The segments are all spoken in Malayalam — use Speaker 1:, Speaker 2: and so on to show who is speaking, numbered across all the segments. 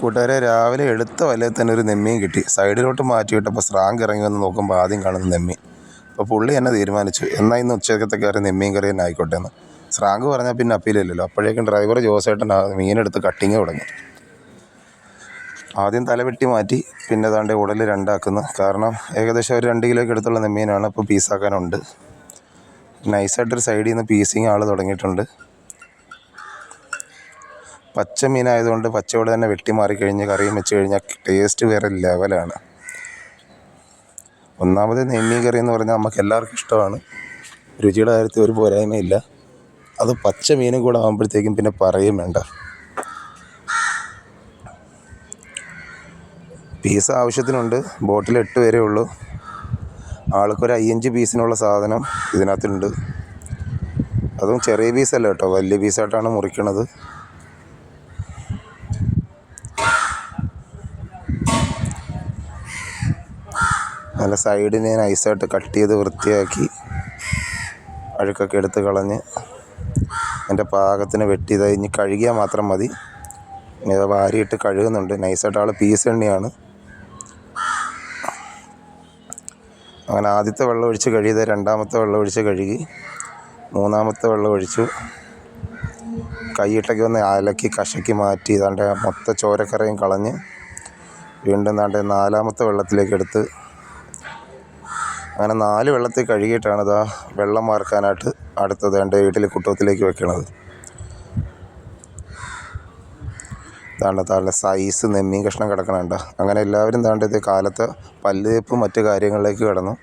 Speaker 1: കൂട്ടുകാരെ രാവിലെ എടുത്ത വലയിൽ തന്നെ ഒരു നെമ്മീൻ കിട്ടി. സൈഡിലോട്ട് മാറ്റി വിട്ടപ്പോൾ സ്രാങ്ക് ഇറങ്ങി വന്ന് നോക്കുമ്പോൾ ആദ്യം കാണുന്ന നെമ്മി അപ്പോൾ പുള്ളി എന്നെ തീരുമാനിച്ചു. എന്നാൽ ഇന്ന് ഉച്ചക്കത്തെ കയറി നെമ്മീൻ കറി തന്നെ ആയിക്കോട്ടെ എന്ന്. സ്രാങ്ക് പറഞ്ഞാൽ പിന്നെ അപ്പീലില്ലല്ലോ. അപ്പോഴേക്കും ഡ്രൈവർ ജോസേട്ടൻ മീനെടുത്ത് കട്ടിങ് തുടങ്ങി. ആദ്യം തല വെട്ടി മാറ്റി പിന്നെ താണ്ടെ ഉടൽ രണ്ടാക്കുന്നു. കാരണം ഏകദേശം ഒരു രണ്ട് കിലോയ്ക്ക് അടുത്തുള്ള നെമ്മീനാണ് അപ്പോൾ പീസാക്കാനുണ്ട്. നൈസായിട്ടൊരു സൈഡിൽ നിന്ന് പീസിങ് ആൾ തുടങ്ങിയിട്ടുണ്ട്. പച്ച മീനായതുകൊണ്ട് പച്ചയോടെ തന്നെ വെട്ടി മാറിക്കഴിഞ്ഞ് കറിയും വെച്ച് കഴിഞ്ഞാൽ ടേസ്റ്റ് വേറെ ലെവലാണ് ഒന്നാമത് നെമ്മീൻ കറി എന്ന് പറഞ്ഞാൽ നമുക്ക് എല്ലാവർക്കും ഇഷ്ടമാണ്. രുചിയുടെ കാര്യത്തിൽ ഒരു പോരായ്മയില്ല. അത് പച്ച മീനും കൂടെ ആകുമ്പോഴത്തേക്കും പിന്നെ പറയും വേണ്ട. പീസ് ആവശ്യത്തിനുണ്ട്. ബോട്ടിൽ എട്ട് വരെ ഉള്ളൂ. ആൾക്കൊരു അയ്യഞ്ച് പീസിനുള്ള സാധനം ഇതിനകത്തുണ്ട്. അതും ചെറിയ പീസല്ല കേട്ടോ. വലിയ പീസായിട്ടാണ് മുറിക്കണത്. സൈഡിനെ നൈസായിട്ട് കട്ട് ചെയ്ത് വൃത്തിയാക്കി അഴുക്കൊക്കെ എടുത്ത് കളഞ്ഞ് എന്റെ പാകത്തിന് വെട്ടി ഇതാ ഇനി കഴുകിയാൽ മാത്രം മതി. വാരിയിട്ട് കഴുകുന്നുണ്ട്. നൈസായിട്ട് ആൾ പീസ് എണ്ണയാണ്. അങ്ങനെ ആദ്യത്തെ വെള്ളം ഒഴിച്ച് കഴുകിയത് രണ്ടാമത്തെ വെള്ളം ഒഴിച്ച് കഴുകി മൂന്നാമത്തെ വെള്ളം ഒഴിച്ചു. കൈയിട്ടൊക്കെ ഒന്ന് അലക്കി കഷക്കി മാറ്റി ഇതാണ്ട് മൊത്ത ചോരക്കറയും കളഞ്ഞ് വീണ്ടും ദാണ്ട് നാലാമത്തെ വെള്ളത്തിലേക്ക് എടുത്ത് അങ്ങനെ നാല് വെള്ളത്തിൽ കഴുകിയിട്ടാണ് ഇതാ വെള്ളം വാർക്കാനായിട്ട് അടുത്തത് എന്റെ വീട്ടിൽ കുട്ടത്തിലേക്ക് വെക്കണത്. താണ്ട താഴെ സൈസ് നെമ്മീൻ കഷ്ണം കിടക്കണുണ്ട് അങ്ങനെ എല്ലാവരും താണ്ട ഇത് കാലത്ത് പല്ലുതേപ്പ് മറ്റു കാര്യങ്ങളിലേക്ക് കിടന്നു.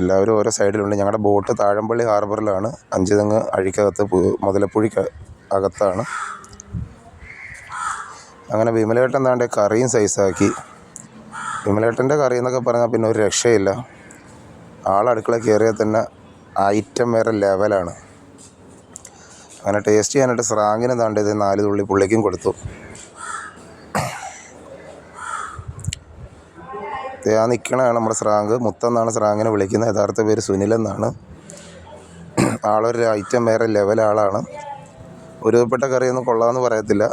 Speaker 1: എല്ലാവരും ഓരോ സൈഡിലുണ്ട് ഞങ്ങളുടെ ബോട്ട് താഴമ്പള്ളി ഹാർബറിലാണ് അഞ്ച് തെങ്ങ് അഴിക്കകത്ത് മുതലപ്പുഴിക്ക് അകത്താണ്. അങ്ങനെ വിമലേട്ടൻ താണ്ടെ കറിയും സൈസാക്കി വിമലേട്ടന്റെ കറി എന്നൊക്കെ പറഞ്ഞാൽ പിന്നെ ഒരു രക്ഷയില്ല. ആളടുക്കള കയറിയാൽ തന്നെ ഐറ്റം വേറെ ലെവലാണ്. അങ്ങനെ ടേസ്റ്റ് ചെയ്യാനായിട്ട് സ്രാങ്ങിന് താണ്ടത് നാല് തുള്ളി പുള്ളിക്കും കൊടുത്തു. ആ നിൽക്കണതാണ് നമ്മുടെ സ്രാങ്ക്. മുത്തെന്നാണ് സ്രാങ്ങിനെ വിളിക്കുന്നത്. യഥാർത്ഥ പേര് സുനിൽ എന്നാണ്. ആളൊരു ഐറ്റം വേറെ ലെവൽ ആളാണ്. ഒരുവിധപ്പെട്ട കറിയൊന്നും കൊള്ളാമെന്ന് പറയത്തില്ല.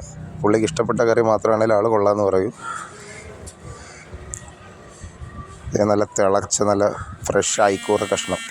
Speaker 1: പുള്ളിക്ക് ഇഷ്ടപ്പെട്ട കറി മാത്രമാണെങ്കിൽ ആൾ കൊള്ളാമെന്ന് പറയും. നല്ല തിളച്ച നല്ല ഫ്രഷ് ആയിക്കൂറ കഷ്ണം.